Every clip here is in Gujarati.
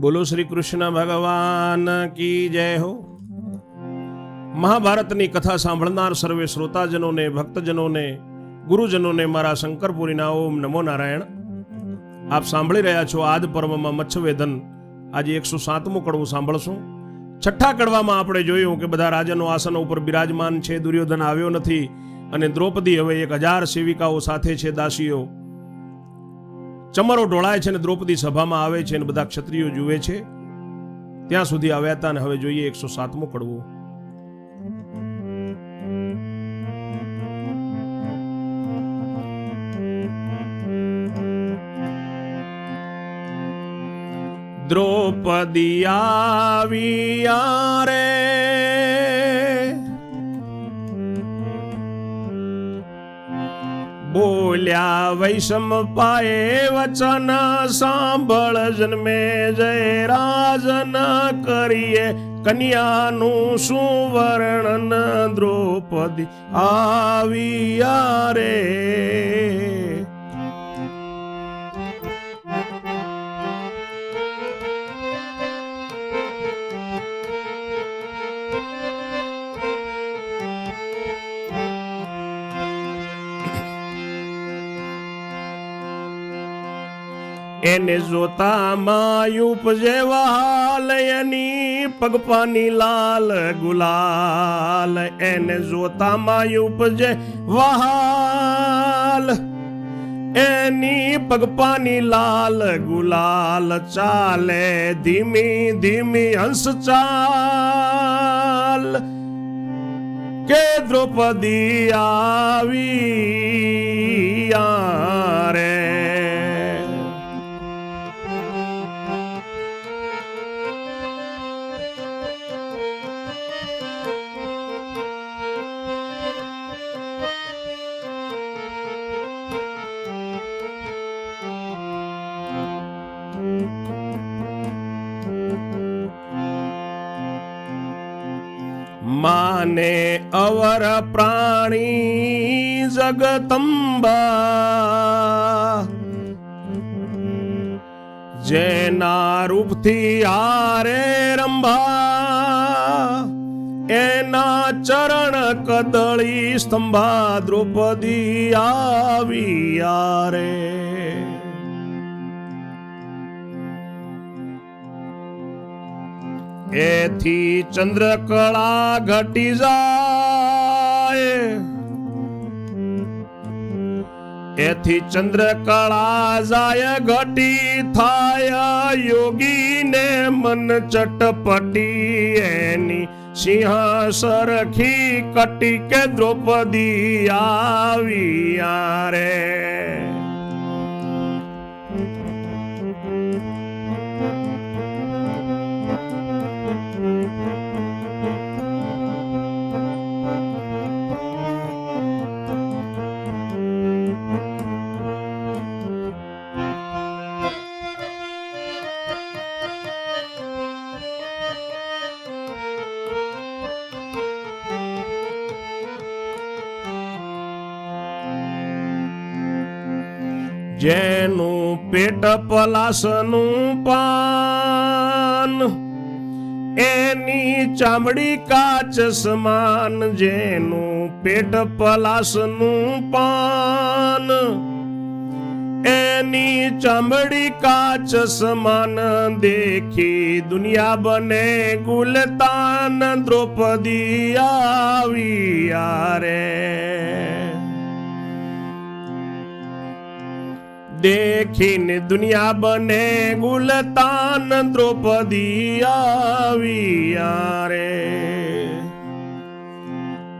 બોલો શ્રી કૃષ્ણ ભગવાન કી જય હો. મહાભારતની કથા સાંભળનાર સર્વે શ્રોતાજનોને, ભક્તજનોને, ગુરુજનોને મારા શંકરપુરીના ઓમ નમો નારાયણ. આપ સાંભળી રહ્યા છો આદ પર્વમાં મચ્છવેદન આજે એકસો સાતમું કડવું સાંભળશું. છઠ્ઠા કડવામાં આપણે જોયું કે બધા રાજાનો આસન ઉપર બિરાજમાન છે, દુર્યોધન આવ્યો નથી અને દ્રૌપદી હવે એક હજાર સેવિકાઓ સાથે છે, દાસીઓ. ચમરો ઢોળાય છે અને દ્રૌપદી સભામાં આવે છે અને બધા ક્ષત્રિયો જુએ છે. ત્યાં સુધી આવ્યા હતા ને હવે જોઈએ એકસો સાતમું કડવો. દ્રૌપદી આવ્યા રે બોલ્યા વૈષમ પાએ વચન સાંભળ, જન્મે જય રાજન કરીએ. કન્યાનું શું વર્ણન દ્રૌપદી આવ્યા રે એને જોતા માયુપ જેવા હાલ એની પગપાની લાલ ગુલાલ. એને જોતા માયુપ જે વહાલ, એની પગપાની લાલ ગુલાલ. ચાલે ધીમી ધીમી હંસ ચાલ, કે દ્રૌપદી આવી માને અવર પ્રાણી જગતંબા. જેના રૂપથી આરે રંભા, એના ચરણ કદળી સ્તંભા દ્રૌપદી આવી રે એથી ચંદ્રકળા ઘટી જાય. એથી ચંદ્રકળા જાય, ઘટી થાય. યોગીને મન ચટપટી, એની સિંહ સરખી કટી કે દ્રૌપદી આવી રે જેનું પેટ પલાસનું પાન, એની ચામડી કાચ સમાન, જેનું પેટ પલાસનું પાન, એની ચામડી કાચ સમાન, દેખી દુનિયા બને ગુલતાન દ્રૌપદી આવી રે દેખીને દુનિયા બને ગુલતાન દ્રૌપદી આવી રે.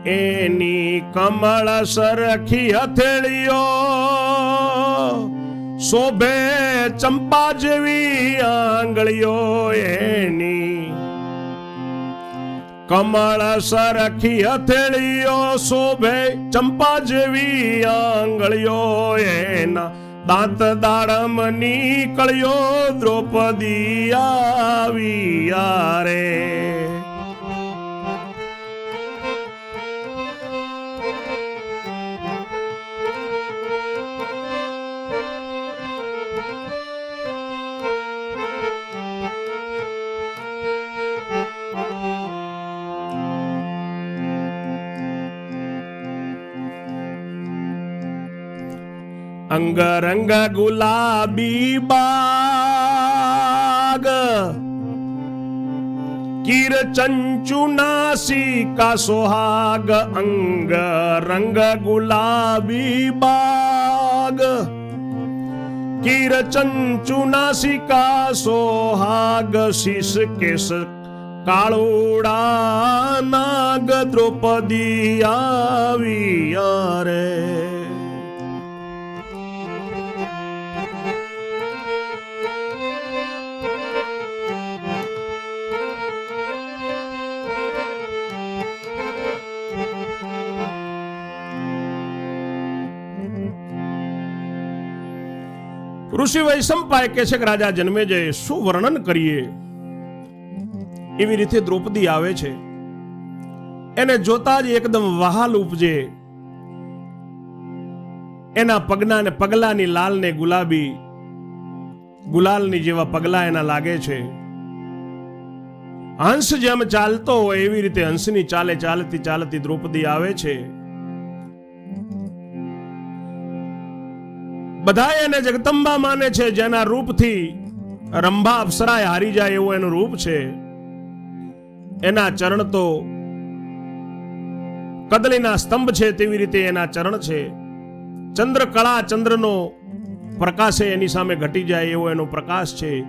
એની કમળ સરખી હથેળીઓ શોભે ચંપા જેવી આંગળીઓ એની કમળ સરખી હથેળીઓ શોભે ચંપા જેવી આંગળીઓ એના દાંત દાડમ નીકળ્યો દ્રૌપદી આવી રે અંગ રંગ ગુલાબી બાગ કિર ચંચુ નાસિકા સોહાગ અંગ રંગ ગુલાબી બાગ કિર ચંચુ નાસિકા સોહાગ શીશ કેસ કાળોડા નાગ દ્રૌપદી આવ્યા રે ઋષિ વૈશંપાય કે છે કે રાજા જન્મે જય શું વર્ણન કરીએ? એવી રીતે દ્રૌપદી આવે છે. એને જોતા જ એકદમ વહાલ ઉપજે. એના પગના ને પગલાની લાલ ને ગુલાબી, ગુલાલની જેવા પગલા એના લાગે છે. હંસ જેમ ચાલતો હોય એવી રીતે હંસની ચાલે ચાલતી ચાલતી દ્રૌપદી આવે છે. બધા એને જગદંબા માને છે, જેના રૂપથી રંભા અપ્સરાએ હારી જાય એવું એનું રૂપ છે. એના ચરણ તો કદલીના સ્તંભ છે તેવી રીતે એના ચરણ છે. ચંદ્રકળા ચંદ્રનો પ્રકાશે એની સામે ઘટી જાય એવો એનો પ્રકાશ છે.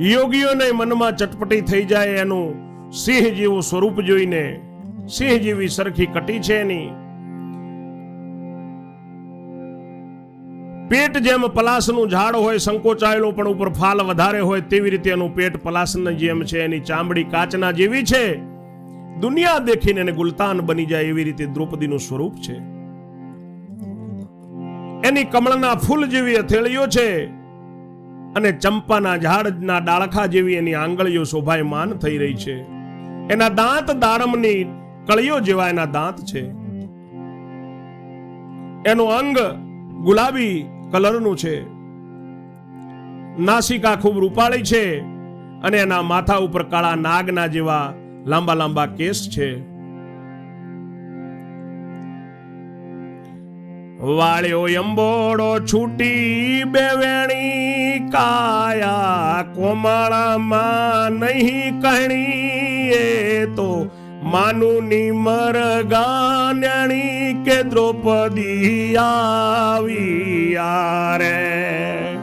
યોગીઓને મનમાં ચટપટી થઈ જાય એનું સિંહ જેવું સ્વરૂપ જોઈને સિંહ જેવી સરખી કટી છે એની. પેટ જેમ પલાસનું ઝાડ હોય, સંકોચાયેલું પણ ઉપર ફાલ વધારે હોય, તેવી રીતે એનું પેટ પલાસની જેમ છે, એની ચામડી કાચના જેવી છે. દુનિયા દેખીને એને ગુલતાન બની જાય એવી રીતે દ્રૌપદીનું સ્વરૂપ છે. એની કમળના ફૂલ જેવી હથેળીઓ છે અને ચંપાના ઝાડના ડાળખા જેવી એની આંગળીઓ શોભાયમાન થઈ રહી છે. એના દાંત દાડમની કળીઓ જેવા એના દાંત છે. એનું અંગ ગુલાબી કલરનું છે. નાસિકા ખૂબ રૂપાળી છે અને એના માથા ઉપર કાળા નાગના જેવા લાંબા લાંબા કેસ છે. વાળ્યો અંબોડો છૂટી બેવેણી, કાયા કોમાળામાં નહીં કહણી, એ તો માનું નિમર કે દ્રૌપદી આવી રે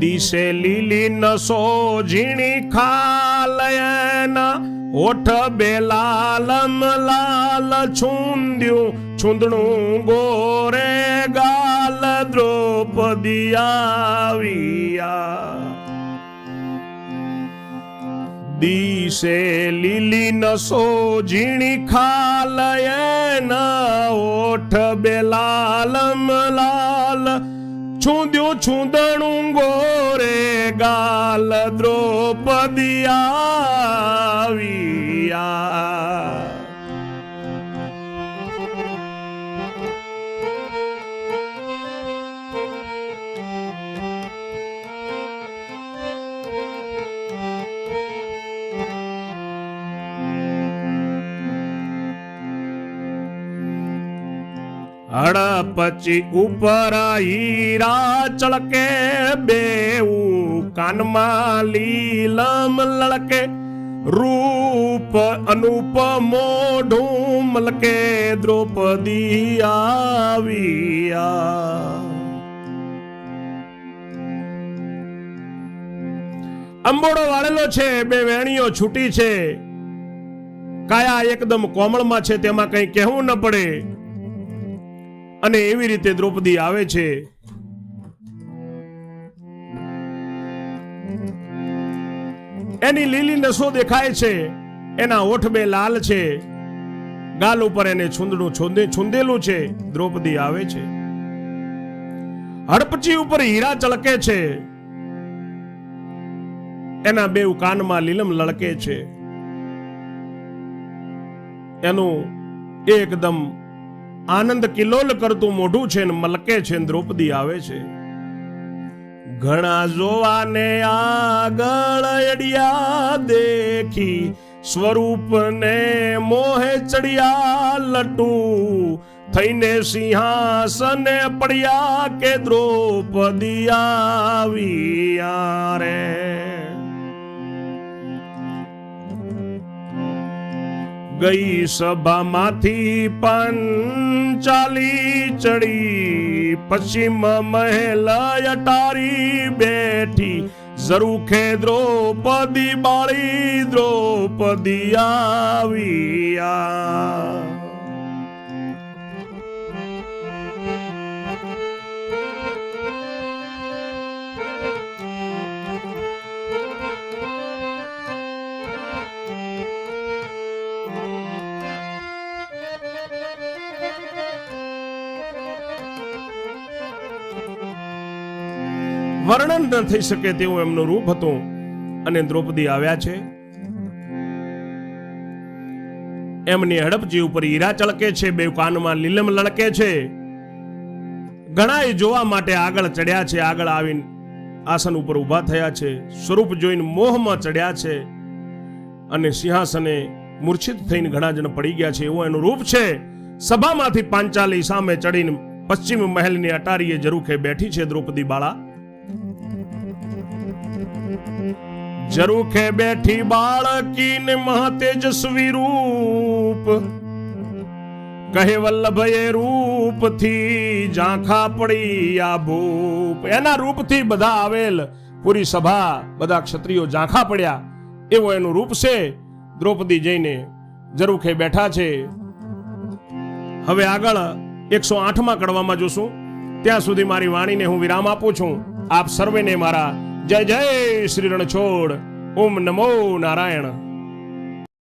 દિશે લીલી નસો ઝીણી ખાલયના ઓઠ બે લાલમ લાલ છુંદ્યું. છુંદણું ગોરે ગાલ દ્રૌપદી આવ્યા દિશે લીલી નસો ઝીણી ખાલયના ઓઠ બે લાલમ લાલ છુંદ્યું છુંદણું ગોરે ગાલ દ્રૌપદી આવ્યા હડપચી ઉપર હીરા ચળકે બેઉ કાનમાં લીલમ લળકે, રૂપ અનુપ મોઢું મલકે, દ્રૌપદી આવ્યા. અંબોડો વાળેલો છે, બે વેણીઓ છૂટી છે. કાયા એકદમ કોમળમાં છે, તેમાં કંઈ કહેવું ન પડે. અને એવી રીતે દ્રૌપદી આવે છે. એની લીલી નસો દેખાય છે. એના ઓઠ બે લાલ છે. ગાલ ઉપર એને છૂંદડું છૂંદે, છુંદેલું છે. દ્રૌપદી આવે છે. હડપચી ઉપર હીરા ચળકે છે. એના બે કાનમાં લીલમ લડકે છે. એનું એકદમ આનંદ કિલોલ કરતું મોઢું છે ને મલકે છે ને દ્રૌપદી આવે છે. ઘણા જોવાને આગળ અડિયા દેખી, સ્વરૂપને મોહે ચડિયા લટુ. થઈને સિંહાસને પડ્યા કે દ્રૌપદી આવી રે ગઈ સભામાંથી પંચાલી ચડી. પશ્ચિમ મહેલ અટારી બેઠી. ઝરૂખે દ્રૌપદી બાળી દ્રૌપદી આવ્યા વર્ણન ન થઈ શકે તેવું એમનું રૂપ હતું. અને દ્રૌપદી આવ્યા છે. એમની હડપજી ઉપર હીરા ચળકે છે, બે કાનમાં લીલમ લડકે છે. ઘણા જોવા માટે આગળ ચડ્યા છે, આગળ આવીને આસન ઉપર ઊભા થયા છે. સ્વરૂપ જોઈને મોહમાં ચડ્યા છે. અને સિંહાસને મૂર્છિત થઈને ઘણા જણ પડી ગયા છે. એવું એનું રૂપ છે. સભામાંથી પાંચાલી સામે ચડીને પશ્ચિમ મહેલની અટારીએ જરૂખે બેઠી છે દ્રૌપદી બાળા. જરૂખે બેઠી બાળકીને મહાતેજસ્વી રૂપ. કહે વલ્લભ એ રૂપથી ઝાંખા પડી આ ભૂપ. એના રૂપથી બધા આવેલ પૂરી સભા, બધા ક્ષત્રિયો ઝાંખા પડ્યા. એવો એનું રૂપ છે. દ્રૌપદી જઈને જરૂખે બેઠા છે. હવે આગળ એકસો આઠમાં કડવામાં જોશું. ત્યાં સુધી મારી વાણીને હું વિરામ આપું છું. આપ સર્વેને મારા જય જય શ્રી રણછોડ. ઓમ નમો નારાયણ.